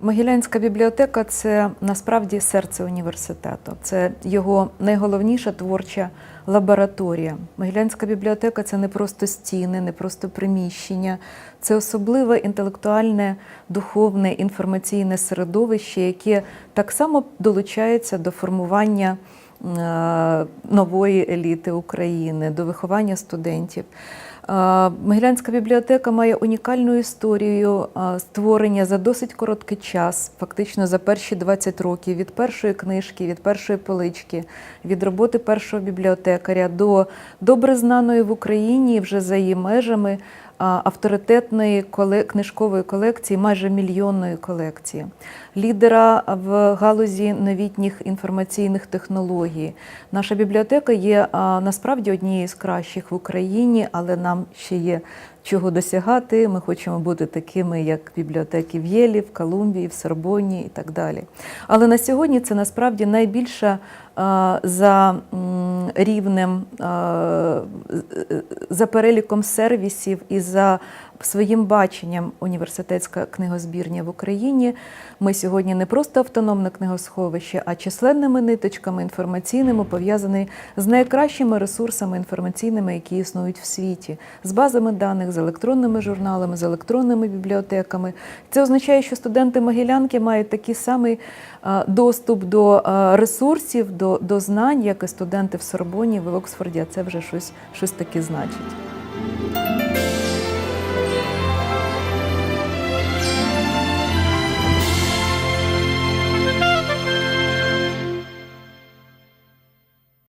Могилянська бібліотека це насправді серце університету. Це його найголовніша творча лабораторія. Могилянська бібліотека це не просто стіни, не просто приміщення, це особливе інтелектуальне, духовне, інформаційне середовище, яке так само долучається до формування е, нової еліти України, до виховання студентів. Могилянська бібліотека має унікальну історію створення за досить короткий час, фактично за перші 20 років, від першої книжки, від першої полички, від роботи першого бібліотекаря до добре знаної в Україні вже за її межами авторитетної книжкової колекції, майже мільйонної колекції, лідера в галузі новітніх інформаційних технологій. Наша бібліотека є насправді однією з кращих в Україні, але нам ще є чого досягати. Ми хочемо бути такими, як бібліотеки в Єлі, в Колумбії, в Сорбоні і так далі. Але на сьогодні це насправді найбільша а, за рівнем, а, за переліком сервісів і за своїм баченням університетська книгозбірня в Україні. Ми сьогодні не просто автономне книгосховище, а численними ниточками інформаційними пов'язані з найкращими ресурсами інформаційними, які існують в світі, з базами даних, з електронними журналами, з електронними бібліотеками. Це означає, що студенти Могилянки мають такий самий доступ до ресурсів, до, до знань, як і студенти в Сорбоні, в Оксфорді. А це вже щось, щось таке значить.